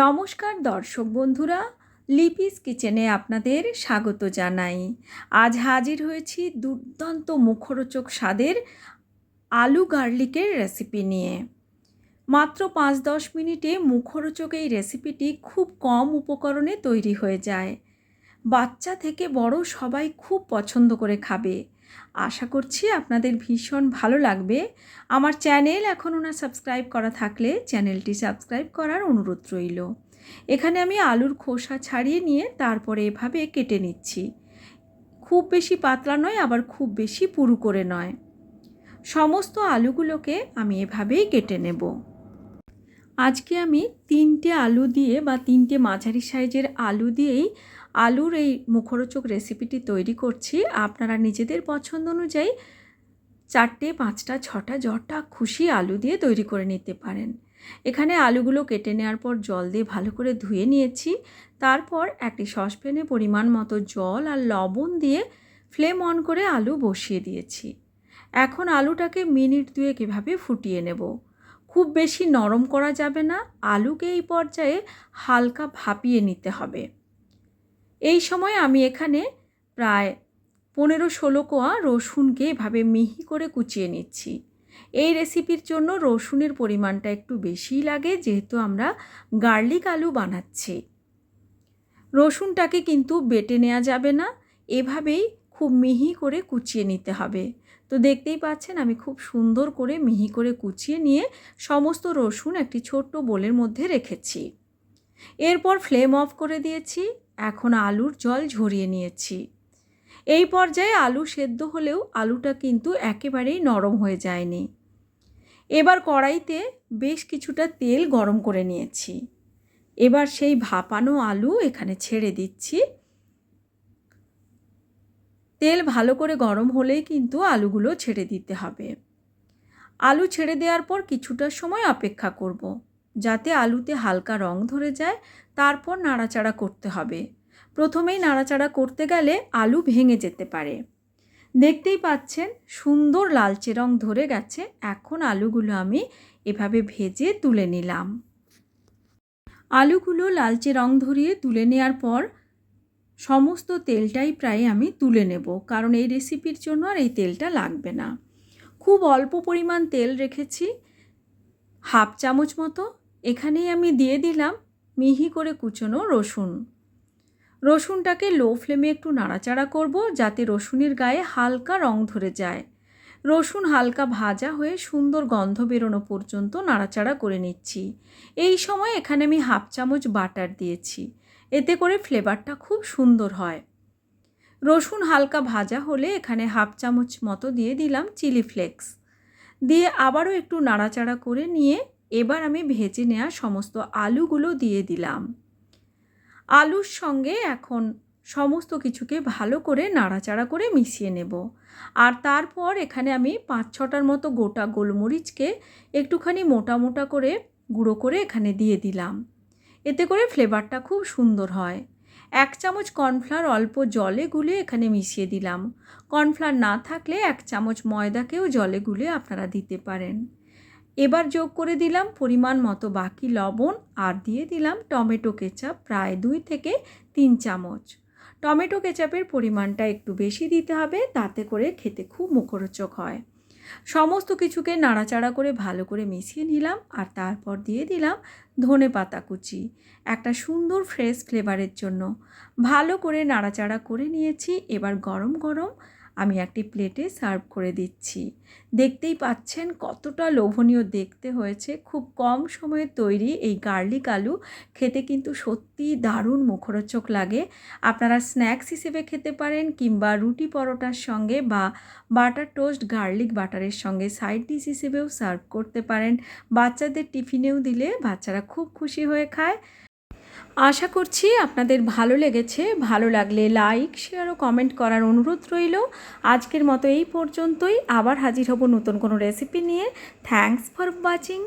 নমস্কার দর্শক বন্ধুরা, লিপিস কিচেনে আপনাদের স্বাগত জানাই। আজ হাজির হয়েছি দুর্দান্ত মুখরোচক স্বাদের আলু গার্লিকের রেসিপি নিয়ে। মাত্র পাঁচ দশ মিনিটে মুখরোচক এই রেসিপিটি খুব কম উপকরণে তৈরি হয়ে যায়। বাচ্চা থেকে বড় সবাই খুব পছন্দ করে খাবে। আশা করছি আপনাদের ভীষণ ভালো লাগবে। আমার চ্যানেল এখনও না সাবস্ক্রাইব করা থাকলে চ্যানেলটি সাবস্ক্রাইব করার অনুরোধ রইল। এখানে আমি আলুর খোসা ছাড়িয়ে নিয়ে তারপরে এভাবে কেটে নিচ্ছি। খুব বেশি পাতলা নয়, আবার খুব বেশি পুরু করে নয়। সমস্ত আলুগুলোকে আমি এভাবেই কেটে নেব। আজকে আমি তিনটে আলু দিয়ে বা তিনটে মাঝারি সাইজের আলু দিয়েই আলুর এই মুখরোচক রেসিপিটি তৈরি করছি। আপনারা নিজেদের পছন্দ অনুযায়ী চারটে, পাঁচটা, ছটা যটা খুশি আলু দিয়ে তৈরি করে নিতে পারেন। এখানে আলুগুলো কেটে নেওয়ার পর জল দিয়ে ভালো করে ধুয়ে নিয়েছি। তারপর একটি সসপ্যানে পরিমাণ মতো জল আর লবণ দিয়ে ফ্লেম অন করে আলু বসিয়ে দিয়েছি। এখন আলুটাকে মিনিট দুয়েক এভাবে ফুটিয়ে নেব। খুব বেশি নরম করা যাবে না। আলুকে এই পর্যায়ে হালকা ভাপিয়ে নিতে হবে। এই সময় আমি এখানে প্রায় পনেরো ষোলো কোয়া রসুনকে এভাবে মিহি করে কুচিয়ে নিচ্ছি। এই রেসিপির জন্য রসুনের পরিমাণটা একটু বেশিই লাগে, যেহেতু আমরা গার্লিক আলু বানাচ্ছি। রসুনটাকে কিন্তু বেটে নেওয়া যাবে না, এভাবেই খুব মিহি করে কুচিয়ে নিতে হবে। তো দেখতেই পাচ্ছেন, আমি খুব সুন্দর করে মিহি করে কুচিয়ে নিয়ে সমস্ত রসুন একটি ছোট্ট বোলের মধ্যে রেখেছি। এরপর ফ্লেম অফ করে দিয়েছি। এখন আলুর জল ঝরিয়ে নিয়েছি। এই পর্যায়ে আলু সেদ্ধ হলেও আলুটা কিন্তু একেবারেই নরম হয়ে যায়নি। এবার কড়াইতে বেশ কিছুটা তেল গরম করে নিয়েছি। এবার সেই ভাপানো আলু এখানে ছেড়ে দিচ্ছি। তেল ভালো করে গরম হলেই কিন্তু আলুগুলো ছেড়ে দিতে হবে। আলু ছেড়ে দেওয়ার পর কিছুটা সময় অপেক্ষা করব। যাতে আলুতে হালকা রং ধরে যায়, তারপর নাড়াচাড়া করতে হবে। প্রথমেই নাড়াচাড়া করতে গেলে আলু ভেঙে যেতে পারে। দেখতেই পাচ্ছেন, সুন্দর লালচে রং ধরে গেছে। এখন আলুগুলো আমি এভাবে ভেজে তুলে নিলাম। আলুগুলো লালচে রং ধরিয়ে তুলে নেওয়ার পর সমস্ত তেলটাই প্রায় আমি তুলে নেব, কারণ এই রেসিপির জন্য আর এই তেলটা লাগবে না। খুব অল্প পরিমাণ তেল রেখেছি, হাফ চামচ মতো। এখানেই আমি দিয়ে দিলাম মিহি করে কুচনো রসুন। রসুনটাকে লো ফ্লেমে একটু নাড়াচাড়া করব যাতে রসুনের গায়ে হালকা রং ধরে যায়। রসুন হালকা ভাজা হয়ে সুন্দর গন্ধ বেরোনো পর্যন্ত নাড়াচাড়া করে নিচ্ছি। এই সময় এখানে আমি হাফ চামচ বাটার দিয়েছি। এতে করে ফ্লেভারটা খুব সুন্দর হয়। রসুন হালকা ভাজা হলে এখানে হাফ চামচ মতো দিয়ে দিলাম চিলি ফ্লেক্স। দিয়ে আবারও একটু নাড়াচাড়া করে নিয়ে এবার আমি ভেজে নেওয়া সমস্ত আলুগুলো দিয়ে দিলাম। আলুর সঙ্গে এখন সমস্ত কিছুকে ভালো করে নাড়াচাড়া করে মিশিয়ে নেব। আর তারপর এখানে আমি পাঁচ ছটার মতো গোটা গোলমরিচকে একটুখানি মোটা মোটা করে গুঁড়ো করে এখানে দিয়ে দিলাম। এতে করে ফ্লেভারটা খুব সুন্দর হয়। এক চামচ কর্নফ্লাওয়ার অল্প জলে গুলে এখানে মিশিয়ে দিলাম। কর্নফ্লাওয়ার না থাকলে এক চামচ ময়দাকেও জলে গুলে আপনারা দিতে পারেন। এবার যোগ করে দিলাম পরিমাণ মতো বাকি লবণ আর দিয়ে দিলাম টমেটো কেচাপ প্রায় দুই থেকে তিন চামচ। টমেটো কেচাপের পরিমাণটা একটু বেশি দিতে হবে, তাতে করে খেতে খুব মুখরোচক হয়। সমস্ত কিছুকে নাড়াচাড়া করে ভালো করে মিশিয়ে নিলাম আর তারপর দিয়ে দিলাম ধনে পাতা কুচি। একটা সুন্দর ফ্রেশ ফ্লেভারের জন্য। ভালো করে নাড়াচাড়া করে নিয়েছি, এবার গরম গরম আমি একটি প্লেটে সার্ভ করে দিচ্ছি। দেখতেই পাচ্ছেন কতটা লোভনীয় দেখতে হয়েছে। খুব কম সময়ে তৈরি এই গার্লিক আলু। খেতে কিন্তু সত্যি দারুণ মুখরোচক লাগে। আপনারা স্ন্যাক্স হিসেবে খেতে পারেন কিংবা রুটি পরোটার সঙ্গে বা বাটার টোস্ট গার্লিক বাটারের সঙ্গে সাইড ডিশ হিসেবেও সার্ভ করতে পারেন। বাচ্চাদের টিফিনেও দিলে বাচ্চারা খুব খুশি হয়ে খায়। আশা করছি আপনাদের ভালো লেগেছে, ভালো লাগলে লাইক শেয়ার ও কমেন্ট করার অনুরোধ রইল। আজকের মতো এই পর্যন্তই। আবার হাজির হব নতুন কোনো রেসিপি নিয়ে। Thanks for watching